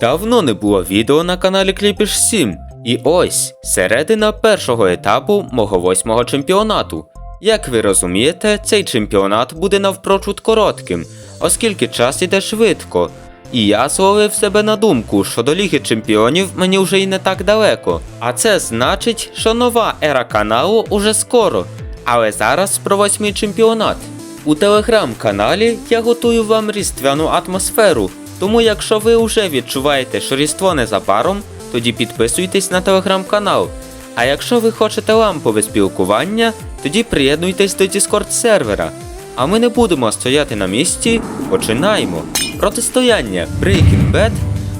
Давно не було відео на каналі Кліпіш 7. І ось середина першого етапу мого восьмого чемпіонату. Як ви розумієте, цей чемпіонат буде навпрочуд коротким, оскільки час іде швидко. І я зловив себе на думку, що до Ліги Чемпіонів мені вже й не так далеко. А це значить, що нова ера каналу уже скоро. Але зараз про восьмий чемпіонат. У телеграм-каналі я готую вам різдвяну атмосферу. Тому якщо ви вже відчуваєте, що різдво незабаром, тоді підписуйтесь на телеграм-канал. А якщо ви хочете лампове спілкування, тоді приєднуйтесь до Discord сервера. А ми не будемо стояти на місці, починаємо. Протистояння Breaking Bad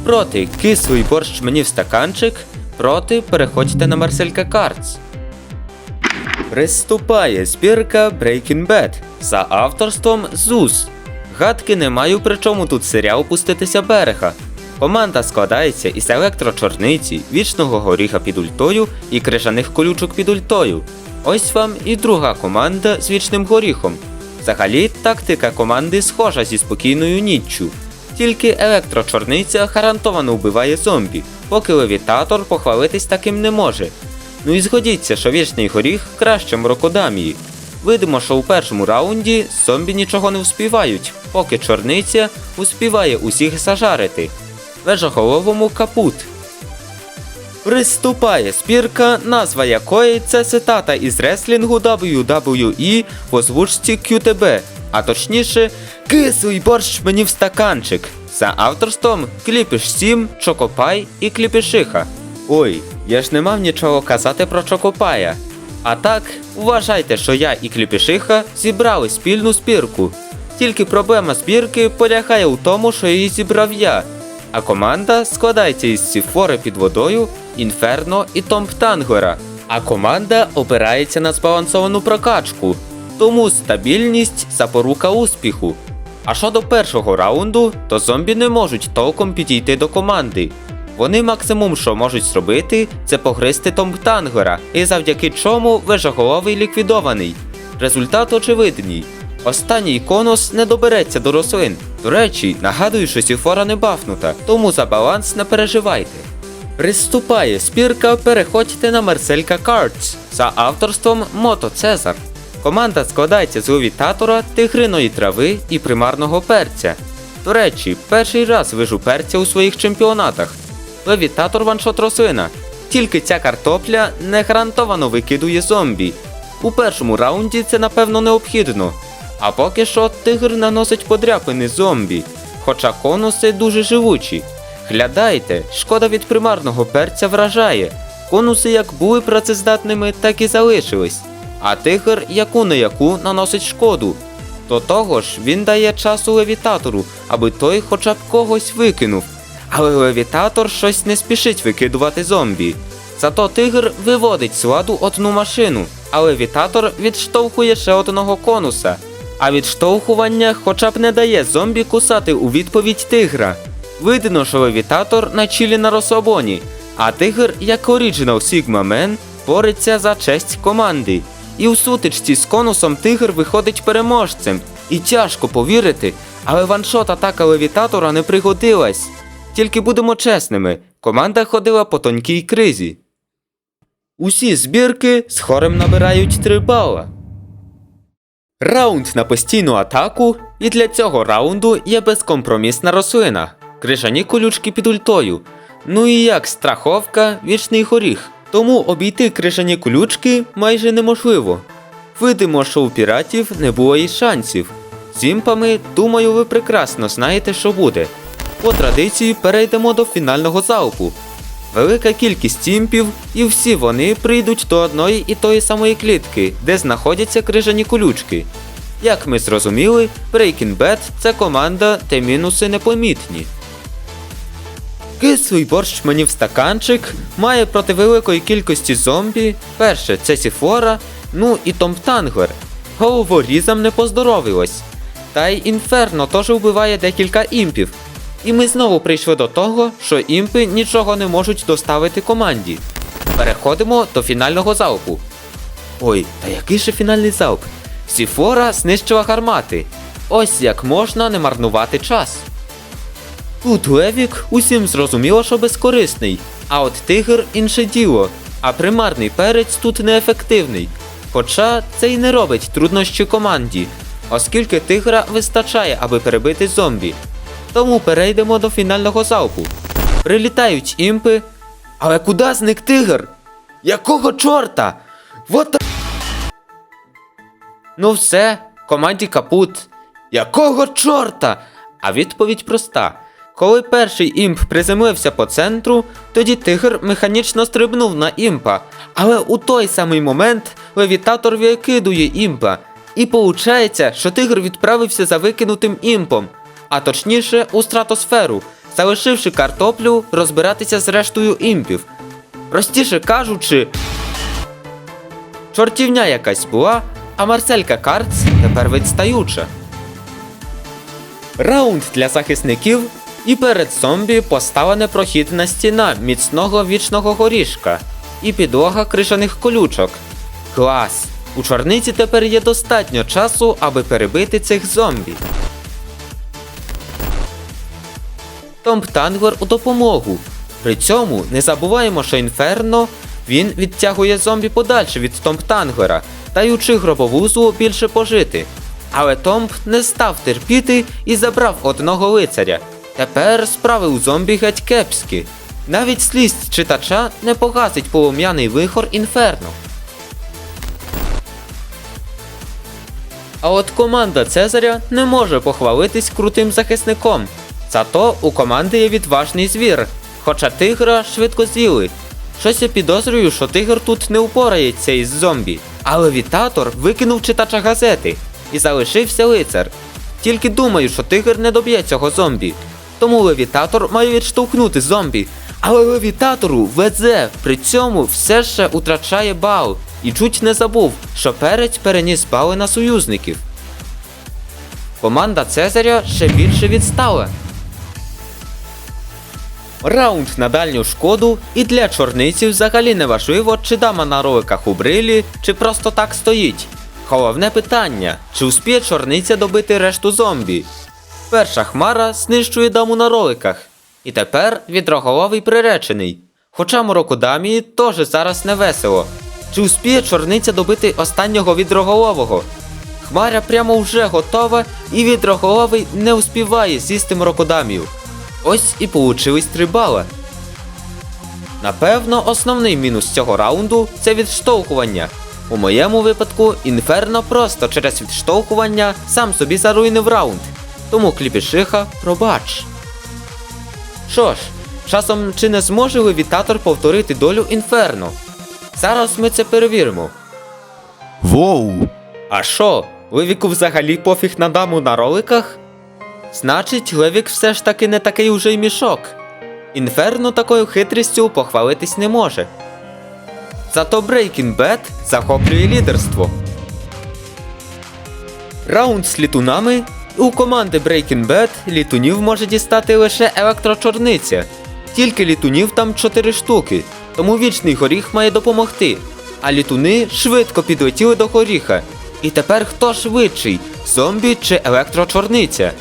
проти кислий борщ мені в стаканчик, проти переходьте на Марселька Cards. Приступає збірка Breaking Bad за авторством ЗУС. Гадки не маю, при чому тут серіал пуститися берега. Команда складається із електрочорниці, вічного горіха під ультою і крижаних колючок під ультою. Ось вам і друга команда з вічним горіхом. Взагалі, тактика команди схожа зі спокійною ніччю. Тільки електрочорниця гарантовано вбиває зомбі, поки левітатор похвалитись таким не може. Ну і згодіться, що вічний горіх краще мрокодамії. Видимо, що у першому раунді зомбі нічого не вспівають, поки чорниця успіває усіх зажарити. Вежоголовому капут. Приступає спірка, назва якої це цитата із реслінгу WWE в озвучці QTB, а точніше, кислий борщ мені в стаканчик. За авторством Кліпіш 7, Чокопай і Кліпішиха. Ой, я ж не мав нічого казати про Чокопая. А так, вважайте, що я і Кліпішиха зібрали спільну спірку. Тільки проблема збірки полягає у тому, що її зібрав я. А команда складається із Сіфори під водою, Інферно і Томптангера. А команда опирається на збалансовану прокачку, тому стабільність запорука успіху. А щодо першого раунду, то зомбі не можуть толком підійти до команди. Вони максимум, що можуть зробити, це погризти Томптангера, і завдяки чому вежоголовий ліквідований. Результат очевидний. Останній конус не добереться до рослин. До речі, нагадую, що сіфора не бафнута, тому за баланс не переживайте. Приступає спірка, переходьте на Марселька Cards за авторством Мото Цезар. Команда складається з левітатора, тигриної трави і примарного перця. До речі, перший раз вижу перця у своїх чемпіонатах. Левітатор ваншот рослина. Тільки ця картопля не гарантовано викидує зомбі. У першому раунді це напевно необхідно. А поки що тигр наносить подряпини зомбі, хоча конуси дуже живучі. Глядайте, шкода від примарного перця вражає. Конуси як були працездатними, так і залишились. А тигр яку не яку наносить шкоду. До того ж, він дає часу левітатору, аби той хоча б когось викинув. Але левітатор щось не спішить викидувати зомбі. Зато тигр виводить з ладу одну машину, а левітатор відштовхує ще одного конуса. А відштовхування хоча б не дає зомбі кусати у відповідь тигра. Видно, що левітатор на чілі на розслабоні, а тигр, як Original Sigma Man, бореться за честь команди. І у сутичці з конусом тигр виходить переможцем. І тяжко повірити, але ваншот атака левітатора не пригодилась. Тільки будемо чесними, команда ходила по тонкій кризі. Усі збірки з хорем набирають 3 бала. Раунд на постійну атаку, і для цього раунду є безкомпромісна рослина. Крижані колючки під ультою. Ну і як страховка, вічний горіх. Тому обійти крижані колючки майже неможливо. Видимо, що у піратів не було і шансів. З імпами, думаю, ви прекрасно знаєте, що буде. По традиції перейдемо до фінального залпу. Велика кількість імпів, і всі вони прийдуть до одної і тої самої клітки, де знаходяться крижані колючки. Як ми зрозуміли, Breaking Bad – це команда, де мінуси непомітні. Кислий борщ мені в стаканчик має проти великої кількості зомбі. Перше це Сіфора, ну і Томптангер. Головорізам не поздоровилось. Та й інферно теж вбиває декілька імпів. І ми знову прийшли до того, що імпи нічого не можуть доставити команді. Переходимо до фінального залпу. Ой, та який же фінальний залп? Сіфора знищила гармати. Ось як можна не марнувати час. Тут Левік усім зрозуміло, що безкорисний, а от тигр інше діло, а примарний перець тут неефективний. Хоча це й не робить труднощі команді, оскільки тигра вистачає, аби перебити зомбі. Тому перейдемо до фінального залпу. Прилітають імпи. Але куди зник тигр? Якого чорта? Вот Ну все, команді капут. Якого чорта? А відповідь проста. Коли перший імп приземлився по центру, тоді тигр механічно стрибнув на імпа. Але у той самий момент левітатор викидує імпа. І получається, що тигр відправився за викинутим імпом, а точніше у стратосферу, залишивши картоплю розбиратися з рештою імпів. Простіше кажучи, чортівня якась була, а Марселька Карц тепер відстаюча. Раунд для захисників, і перед зомбі поставлена прохідна стіна міцного вічного горішка і підлога крижаних колючок. Клас! У чорниці тепер є достатньо часу, аби перебити цих зомбі. Томп Танглер у допомогу. При цьому не забуваємо, що Інферно він відтягує зомбі подальше від Томп Танглера, даючи гробовузу більше пожити. Але Томп не став терпіти і забрав одного лицаря. Тепер справи у зомбі геть кепські. Навіть слізь читача не погасить полум'яний вихор Інферно. А от команда Цезаря не може похвалитись крутим захисником. Зато у команди є відважний звір, хоча тигра швидко з'їли. Щось я підозрюю, що тигр тут не упорається із зомбі. А левітатор викинув читача газети і залишився лицар. Тільки думаю, що тигр не доб'є цього зомбі. Тому левітатор має відштовхнути зомбі. Але левітатору везе, при цьому все ще утрачає бал. І чуть не забув, що перець переніс бали на союзників. Команда Цезаря ще більше відстала. Раунд на дальню шкоду, і для чорниці взагалі не важливо, чи дама на роликах у брилі, чи просто так стоїть. Головне питання: чи успіє чорниця добити решту зомбі? Перша хмара знищує даму на роликах. І тепер відроголовий приречений. Хоча Морокодамі теж зараз не весело. Чи успіє чорниця добити останнього відроголового? Хмаря прямо вже готова, і відроголовий не успіває сісти Морокодамію. Ось і получились три бала. Напевно, основний мінус цього раунду це відштовхування. У моєму випадку Інферно просто через відштовхування сам собі заруйнив раунд. Тому кліпішиха пробач. Що ж, часом чи не зможе левітатор повторити долю Інферно? Зараз ми це перевіримо. Воу! А що, Левіку взагалі пофіг на даму на роликах? Значить, Левік все ж таки не такий уже й мішок. Інферно такою хитрістю похвалитись не може. Зато Breaking Bad захоплює лідерство. Раунд з літунами. У команди Breaking Bad літунів може дістати лише електрочорниця. Тільки літунів там 4 штуки, тому вічний горіх має допомогти. А літуни швидко підлетіли до горіха. І тепер хто швидший зомбі чи електрочорниця?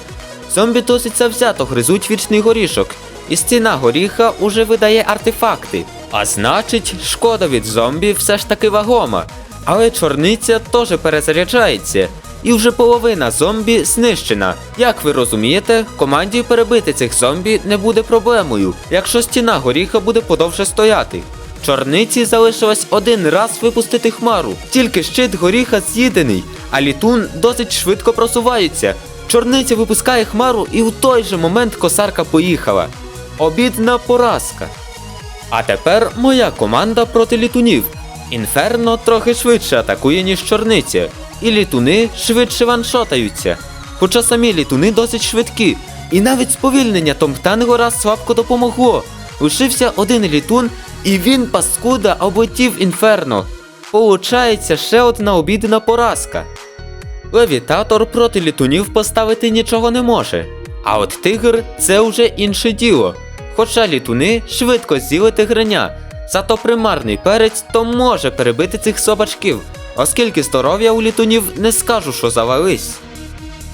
Зомбі досить завзято гризуть вічний горішок, і стіна горіха уже видає артефакти. А значить, шкода від зомбі все ж таки вагома. Але чорниця теж перезаряджається, і вже половина зомбі знищена. Як ви розумієте, команді перебити цих зомбі не буде проблемою, якщо стіна горіха буде подовше стояти. Чорниці залишилось один раз випустити хмару, тільки щит горіха з'їдений, а літун досить швидко просувається. Чорниця випускає хмару, і у той же момент косарка поїхала. Обідна поразка. А тепер моя команда проти літунів. Інферно трохи швидше атакує, ніж чорниця, і літуни швидше ваншотаються. Хоча самі літуни досить швидкі, і навіть сповільнення Томптангора слабко допомогло. Лишився один літун, і він, паскуда, облетів інферно. Получається ще одна обідна поразка. Левітатор проти літунів поставити нічого не може. А от тигр це вже інше діло. Хоча літуни швидко з'їли тигреня, зато примарний перець то може перебити цих собачків, оскільки здоров'я у літунів не скажу, що завались.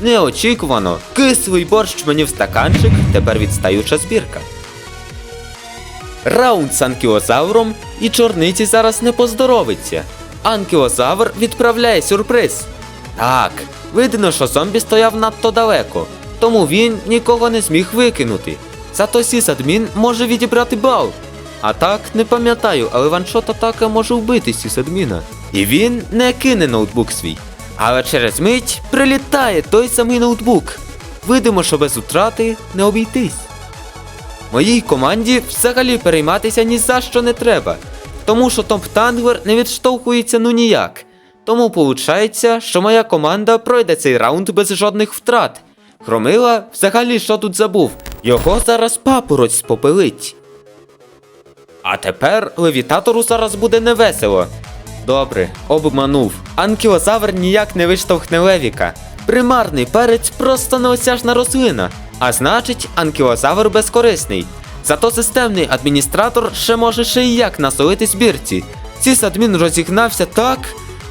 Неочікувано, кислий борщ мені в стаканчик, тепер відстаюча збірка. Раунд з анкіозавром і чорниці зараз не поздоровиться. Анкіозавр відправляє сюрприз. Так, видно, що зомбі стояв надто далеко, тому він нікого не зміг викинути. Зато сісадмін може відібрати бал. А так, не пам'ятаю, але ваншот атака може вбити сісадміна. І він не кине ноутбук свій. Але через мить прилітає той самий ноутбук. Видимо, що без втрати не обійтись. Моїй команді взагалі перейматися ні за що не треба, тому що Томп Танглер не відштовхується ну ніяк. Тому виходить, що моя команда пройде цей раунд без жодних втрат. Хромила взагалі що тут забув. Його зараз папороть спопилить. А тепер левітатору зараз буде невесело. Добре, обманув. Анкілозавр ніяк не виштовхне Левіка. Примарний перець просто неосяжна рослина, а значить, анкілозавр безкорисний. Зато системний адміністратор ще може ще й як насолити збірці. Сісадмін розігнався так.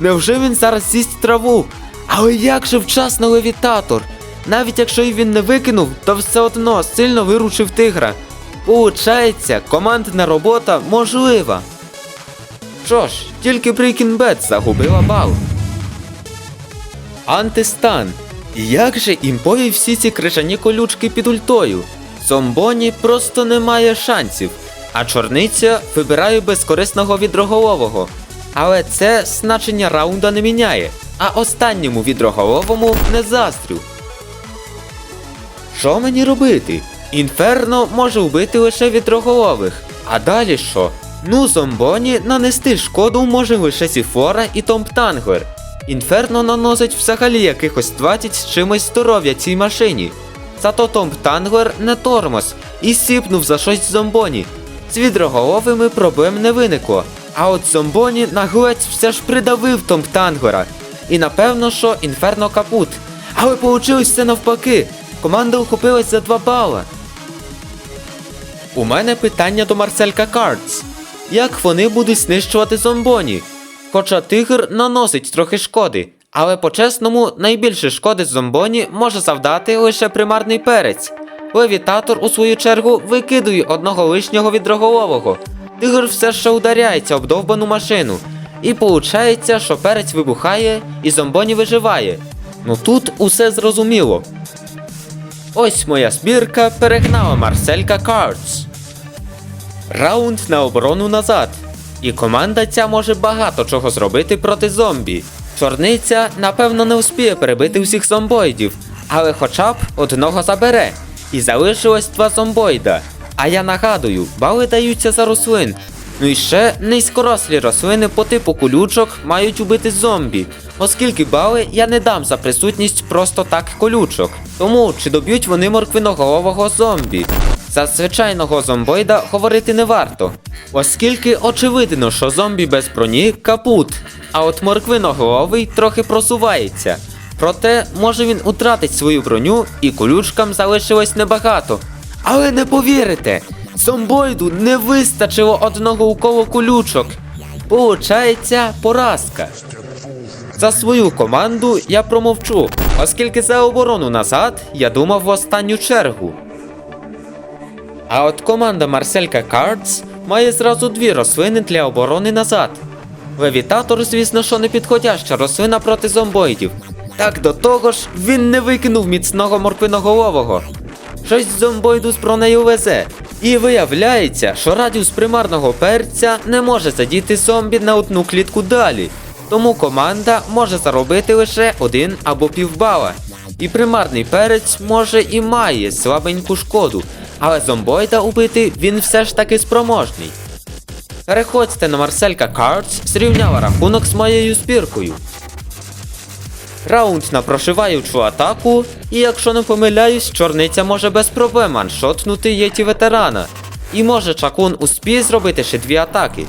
Невже він зараз з'їсть траву? Але як же вчасно левітатор? Навіть якщо й він не викинув, то все одно сильно виручив тигра. Получається, командна робота можлива. Що ж, тільки Bad загубила бал. Антистан. Як же імпові всі ці крижані колючки під ультою? Зомбоні просто немає шансів, а чорниця вибирає безкорисного відроголового. Але це значення раунда не міняє, а останньому відроголовому не застрю. Що мені робити? Інферно може вбити лише вітроголових. А далі що? Ну, зомбоні нанести шкоду може лише Сіфора і Томптанглер. Інферно наносить взагалі якихось 20 з чимось здоров'я цій машині. Зато Томптанглер не тормоз і сіпнув за щось зомбоні. З відроголовими проблем не виникло. А от зомбоні наглець все ж придавив Томптанглера. І напевно, що інферно капут. Але получилось все навпаки. Команда ухопилась за 2 бала. У мене питання до Марселька Картс. Як вони будуть знищувати зомбоні? Хоча тигр наносить трохи шкоди, але по-чесному найбільше шкоди зомбоні може завдати лише примарний перець. Левітатор, у свою чергу, викидує одного лишнього відроголового. Тигр все ще ударяється об довбану машину. І получається, що перець вибухає і зомбоні виживає. Ну тут усе зрозуміло. Ось моя збірка перегнала Марселька Картс. Раунд на оборону назад. І команда ця може багато чого зробити проти зомбі. Чорниця, напевно, не успіє перебити всіх зомбоїдів, але хоча б одного забере. І залишилось два зомбоїда. А я нагадую, бали даються за рослин. Ну і ще низькорослі рослини по типу колючок мають убити зомбі, оскільки бали я не дам за присутність просто так колючок. Тому чи доб'ють вони морквиноголового зомбі? За звичайного зомбоїда говорити не варто, оскільки очевидно, що зомбі без броні капут, а от морквиноголовий трохи просувається. Проте, може він утратить свою броню і колючкам залишилось небагато. Але не повірите, зомбоїду не вистачило одного уколу колючок. Получається поразка. За свою команду я промовчу, оскільки за оборону назад я думав в останню чергу. А от команда Марселька Cards має зразу дві рослини для оборони назад. Левітатор, звісно, що не підходяща рослина проти зомбоїдів. Так до того ж, він не викинув міцного морквиноголового. Щось зомбоїду з бронею везе. І виявляється, що радіус примарного перця не може задіти зомбі на одну клітку далі. Тому команда може заробити лише один або півбала. І примарний перець може і має слабеньку шкоду, але зомбоїда убити він все ж таки спроможний. Переходьте на Марселька Cards зрівняла рахунок з моєю збіркою. Раунд на прошиваючу атаку, і якщо не помиляюсь, чорниця може без проблем аншотнути єті ветерана. І може чакун успіє зробити ще дві атаки.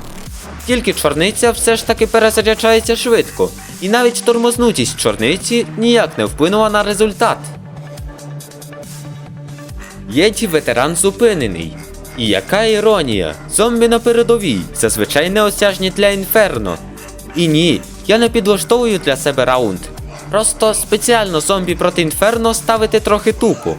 Тільки чорниця все ж таки перезаряджається швидко, і навіть тормознутість чорниці ніяк не вплинула на результат. Єті ветеран зупинений. І яка іронія! Зомбі на передовій, зазвичай неосяжні для інферно. І ні, я не підлаштовую для себе раунд. Просто спеціально зомбі проти інферно ставити трохи тупо.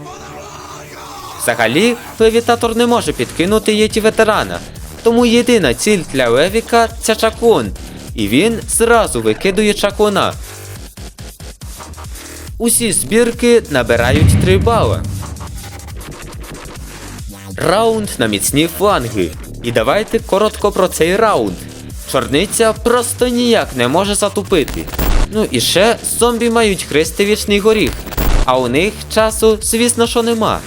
Взагалі, левітатор не може підкинути єті ветерана, тому єдина ціль для Левіка це чакун, і він зразу викидує чакуна. Усі збірки набирають 3 бала. Раунд на міцні фланги. І давайте коротко про цей раунд. Чорниця просто ніяк не може затупити. Ну і ще зомбі мають хрести вічний горіх, а у них часу, звісно, що нема.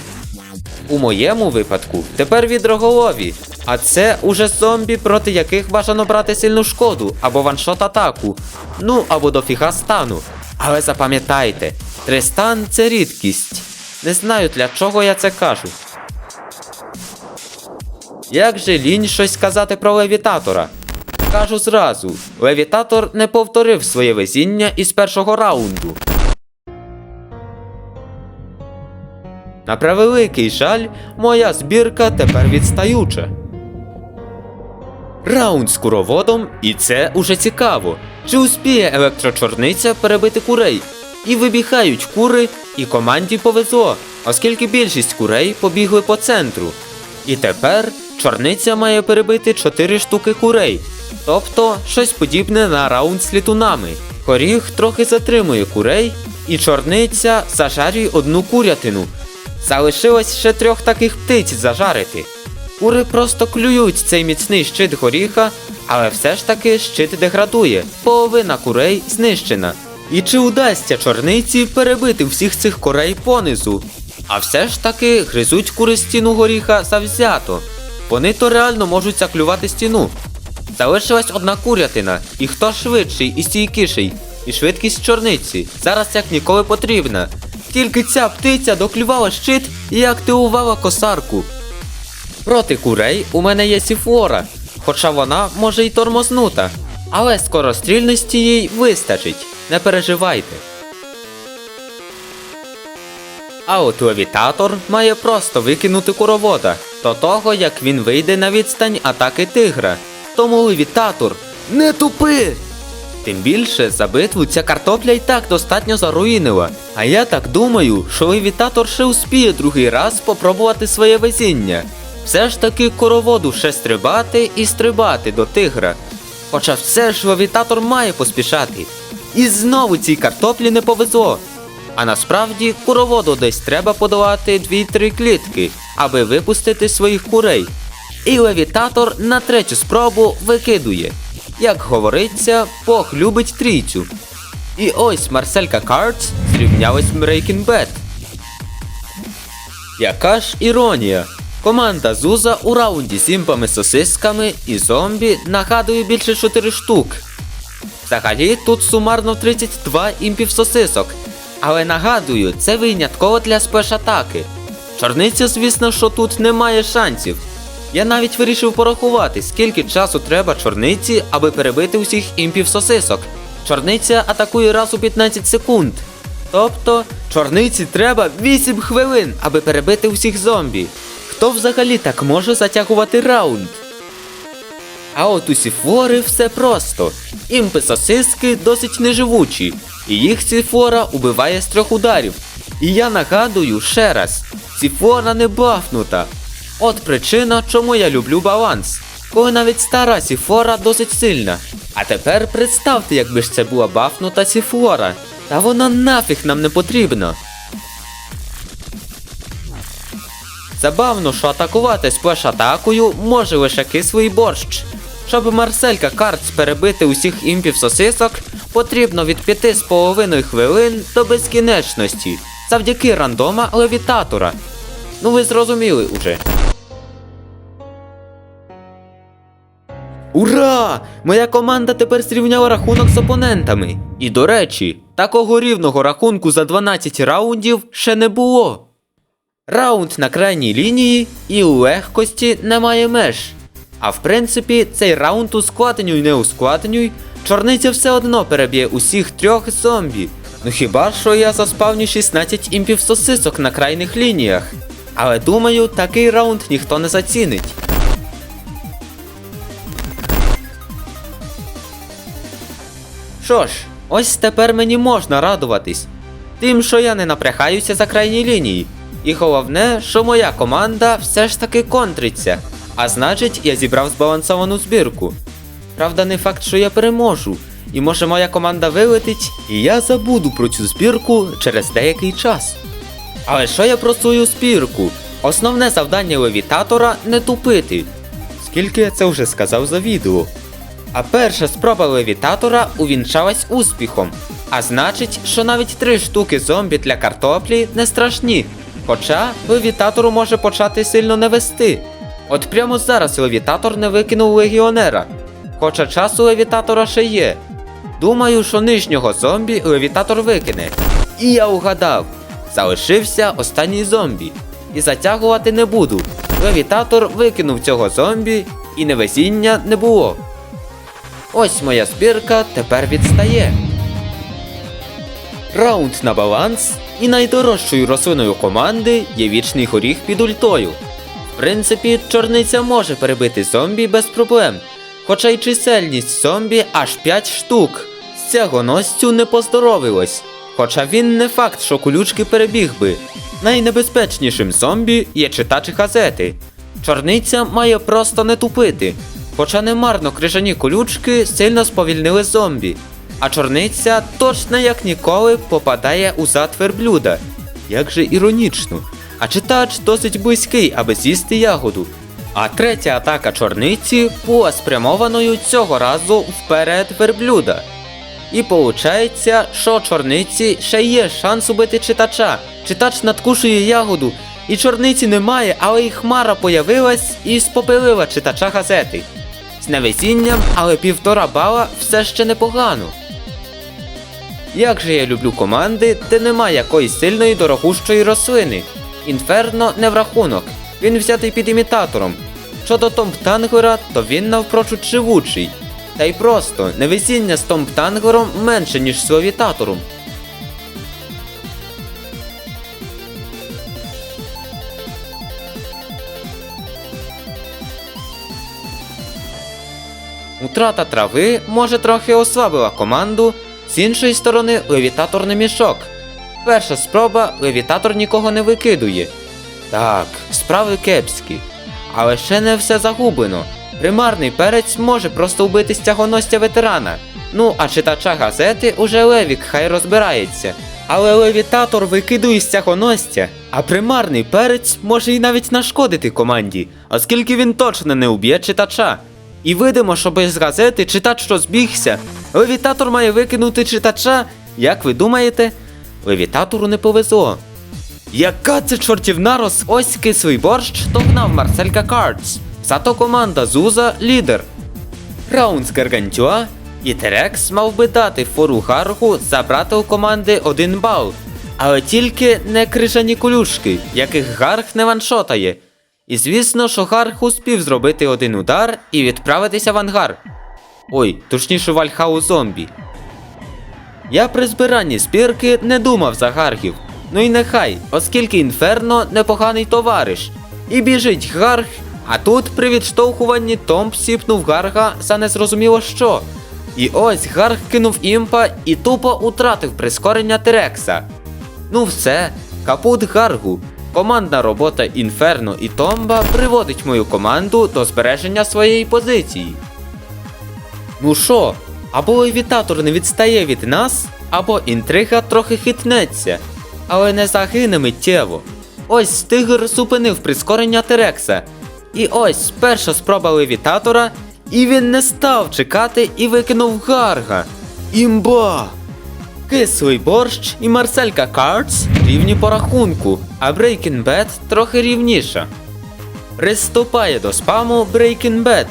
У моєму випадку тепер відроголові, а це уже зомбі, проти яких бажано брати сильну шкоду або ваншот атаку, ну або дофіга стану. Але запам'ятайте, Тристан це рідкість. Не знаю для чого я це кажу. Як же лінь щось сказати про левітатора? Кажу зразу, левітатор не повторив своє везіння із першого раунду. На превеликий жаль, моя збірка тепер відстаюча. Раунд з куроводом, і це уже цікаво. Чи успіє електрочорниця перебити курей? І вибігають кури, і команді повезло, оскільки більшість курей побігли по центру. І тепер чорниця має перебити 4 штуки курей, тобто щось подібне на раунд з літунами. Горіх трохи затримує курей, і чорниця зажарює одну курятину. Залишилось ще трьох таких птиць зажарити. Кури просто клюють цей міцний щит горіха, але все ж таки щит деградує. Половина курей знищена. І чи удасться чорниці перебити всіх цих курей понизу? А все ж таки гризуть кури стіну горіха завзято. Вони то реально можуть заклювати стіну. Залишилась одна курятина, і хто швидший і стійкіший, і швидкість чорниці зараз як ніколи потрібна. Тільки ця птиця доклювала щит і активувала косарку. Проти курей у мене є сіфлора, хоча вона може й тормознута. Але скорострільності їй вистачить, не переживайте. А от левітатор має просто викинути куровода до того, як він вийде на відстань атаки тигра. Тому левітатор не тупи! Тим більше за битву ця картопля і так достатньо заруїнила. А я так думаю, що левітатор ще успіє другий раз попробувати своє везіння. Все ж таки короводу ще стрибати і стрибати до тигра. Хоча все ж левітатор має поспішати. І знову цій картоплі не повезло. А насправді куроводу десь треба подолати 2-3 клітки, аби випустити своїх курей. І левітатор на третю спробу викидує. Як говориться, Бог любить трійцю. І ось Марселька Картс зрівнялась Breaking Bad. Яка ж іронія? Команда Зуза у раунді з імпами сосисками і зомбі нагадує більше 4 штук. Взагалі тут сумарно 32 імпів сосисок. Але нагадую, це винятково для спеш-атаки. Чорниця, звісно, що тут немає шансів. Я навіть вирішив порахувати, скільки часу треба чорниці, аби перебити усіх імпів сосисок. Чорниця атакує раз у 15 секунд. Тобто, чорниці треба 8 хвилин, аби перебити усіх зомбі. Хто взагалі так може затягувати раунд? А от у сіфори все просто. Імпи сосиски досить неживучі, і їх сіфора убиває з трьох ударів. І я нагадую ще раз: сіфора не бафнута. От причина, чому я люблю баланс. Коли навіть стара сіфора досить сильна. А тепер представте, якби ж це була бафнута сіфора. Та вона нафіг нам не потрібна. Забавно, що атакувати сплеш-атакою може лише кислий борщ. Щоб Марселька Картс перебити усіх імпів сосисок, потрібно від 5,5 хвилин до безкінечності, завдяки рандома левітатора. Ну ви зрозуміли уже. Ура! Моя команда тепер зрівняла рахунок з опонентами. І до речі, такого рівного рахунку за 12 раундів ще не було. Раунд на крайній лінії і у легкості немає меж. А в принципі, цей раунд ускладнюй не ускладнюй, чорниця все одно переб'є усіх трьох зомбі. Ну хіба що я заспавню 16 імпів сосисок на крайних лініях. Але думаю, такий раунд ніхто не зацінить. Що ж, Ось тепер мені можна радуватись. Тим, що я не напрягаюся за крайні лінії. І головне, що моя команда все ж таки контриться. А значить, я зібрав збалансовану збірку. Правда, не факт, що я переможу. І може моя команда вилетить, і я забуду про цю збірку через деякий час. Але що я про свою збірку? Основне завдання левітатора не тупити. Скільки я це вже сказав за відео. А перша спроба левітатора увінчалась успіхом. А значить, що навіть три штуки зомбі для картоплі не страшні. Хоча левітатору може почати сильно не вести. От прямо зараз левітатор не викинув легіонера. Хоча часу левітатора ще є. Думаю, що нижнього зомбі левітатор викине. І я угадав. Залишився останній зомбі. І затягувати не буду. Левітатор викинув цього зомбі, і невезіння не було. Ось моя збірка тепер відстає. Раунд на баланс, і найдорожчою рослиною команди є вічний горіх під ультою. В принципі, чорниця може перебити зомбі без проблем, хоча й чисельність зомбі аж 5 штук. З цього ностю не поздоровилось. Хоча він не факт, що колючки перебіг би. Найнебезпечнішим зомбі є читач газети. Чорниця має просто не тупити. Хоча немарно крижані колючки сильно сповільнили зомбі. А чорниця точно як ніколи попадає у зад верблюда. Як же іронічно. А читач досить близький, аби з'їсти ягоду. А третя атака чорниці була спрямованою цього разу вперед верблюда. І получається, що чорниці ще є шанс убити читача. Читач надкушує ягоду, і чорниці немає, але і хмара появилась і спопилила читача газети. З невезінням, але півтора бала все ще непогано. Як же я люблю команди, де немає якоїсь сильної дорогущої рослини. Інферно не в рахунок, він взятий під імітатором. Щодо Томптангера, то він навпрочуд живучий. Та й просто невезіння з Томптангером менше, ніж з левітатором. Утрата трави може трохи ослабила команду, з іншої сторони левітатор не мішок. Перша спроба левітатор нікого не викидує. Так, справи кепські. Але ще не все загублено. Примарний перець може просто вбити стягоностя ветерана. Ну, а читача газети уже Левік хай розбирається. Але левітатор викидує стягоностя, а примарний перець може і навіть нашкодити команді, оскільки він точно не уб'є читача. І видимо, що без газети читач розбігся. Левітатор має викинути читача. Як ви думаєте? Левітатору не повезло. Яка це чортівна роз... Ось кислий борщ догнав Марселька Картс. Зато команда Зуза лідер. Раунд з Гаргантюа і Терекс мав би дати фору Гаргу забрати у команди один бал. Але тільки не крижані колючки, яких Гарг не ваншотає. І звісно, що Гарг успів зробити один удар і відправитися в ангар. Ой, точніше в Альхау зомбі. Я при збиранні спірки не думав за гаргів. Ну і нехай, оскільки інферно непоганий товариш. І біжить гарг, а тут при відштовхуванні Томп сіпнув гарга за незрозуміло що. І ось гарг кинув імпа і тупо утратив прискорення Терекса. Ну все, капут гаргу. Командна робота Інферно і Томба приводить мою команду до збереження своєї позиції. Ну що, або левітатор не відстає від нас, або інтрига трохи хитнеться, але не загине миттєво. Ось тигр зупинив прискорення Терекса. І ось перша спроба левітатора, і він не став чекати і викинув гарга. Імба! Кислий борщ і Марселька Картс рівні по рахунку, а Breaking Bad трохи рівніша. Приступає до спаму Breaking Bad.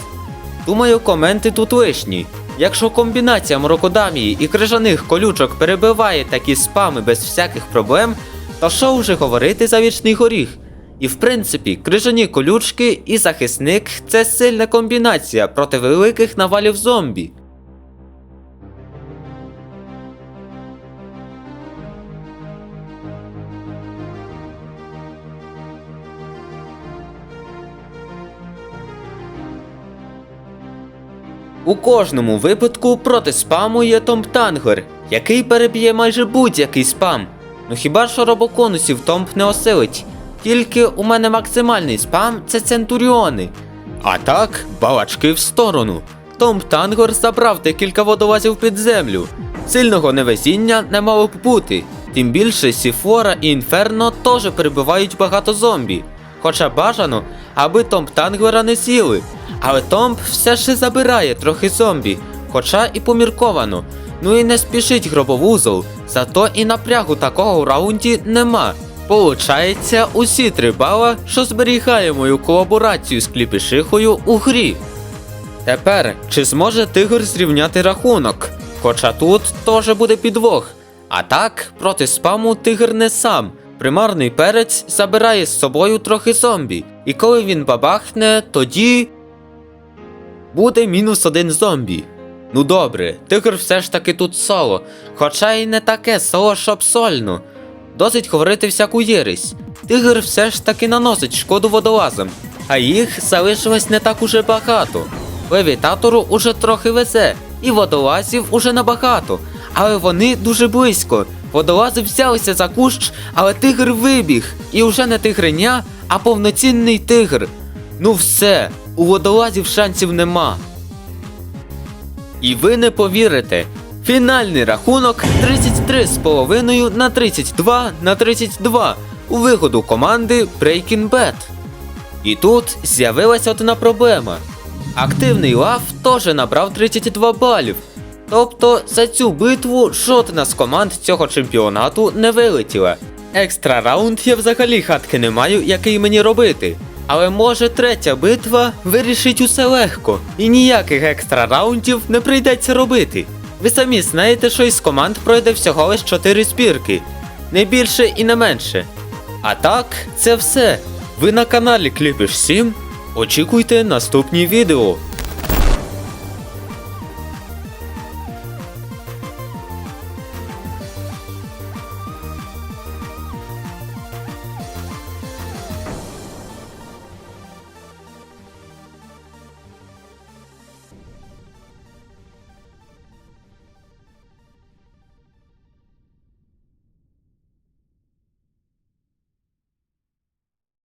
Думаю, коменти тут лишні. Якщо комбінація морокодамії і крижаних колючок перебиває такі спами без всяких проблем, то що вже говорити за вічний горіх? І в принципі, крижані колючки і захисник це сильна комбінація проти великих навалів зомбі. У кожному випадку проти спаму є Томп Танглер, який переб'є майже будь-який спам. Ну хіба що робоконусів Томп не осилить? Тільки у мене максимальний спам це центуріони. А так, балачки в сторону. Том Тангор забрав декілька водолазів під землю. Сильного невезіння не мало б бути. Тим більше Сіфора і Інферно теж перебивають багато зомбі. Хоча бажано, аби Томп Тангора не сіли. Але Томп все ще забирає трохи зомбі, хоча і помірковано. Ну і не спішить гробовузол, зато і напрягу такого в раунді нема. Получається, усі три бала, що зберігає мою колаборацію з кліпішихою у грі. Тепер, чи зможе тигр зрівняти рахунок? Хоча тут теж буде підвох. А так, проти спаму тигр не сам. Примарний перець забирає з собою трохи зомбі. І коли він бабахне, тоді. Буде мінус один зомбі. Ну добре, тигр все ж таки тут соло, хоча й не таке соло, щоб сольно. Досить говорити всяку єресь. Тигр все ж таки наносить шкоду водолазам, а їх залишилось не так уже багато. Левітатору уже трохи везе, і водолазів уже набагато, але вони дуже близько. Водолази взялися за кущ, але тигр вибіг, і вже не тигриня, а повноцінний тигр. Ну все, у водолазів шансів нема. І ви не повірите. Фінальний рахунок 33,5 на 32 на 32 у вигоду команди Breaking Bad. І тут з'явилася одна проблема. Активний лав теж набрав 32 балів. Тобто за цю битву жодна з команд цього чемпіонату не вилетіла. Екстра раунд я взагалі хатки не маю, який мені робити. Але може третя битва вирішить усе легко, і ніяких екстра раундів не прийдеться робити. Ви самі знаєте, що із команд пройде всього лише 4 збірки, не більше і не менше. А так, це все. Ви на каналі Кліпіш 7. Очікуйте наступні відео.